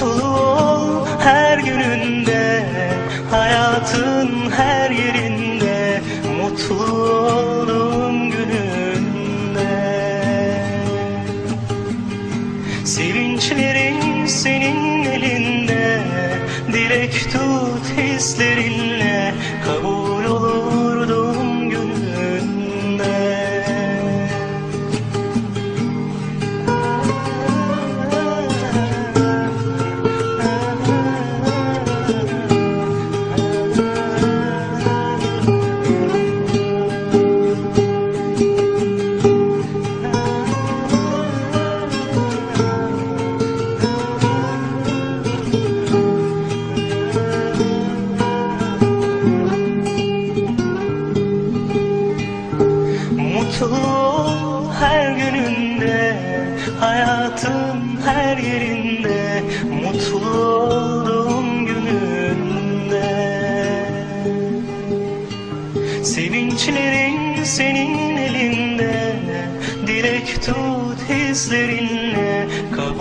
Mutlu ol her gününde Hayatın her yerinde Mutlu olduğum gününde. Sevinçlerin senin elinde Dilek tut hislerinle Kabul Mutlu ol her gününde Hayatın her yerinde Mutlu olduğum gününde. Sevinçlerin senin elinde Dilek tut hislerinle Kabul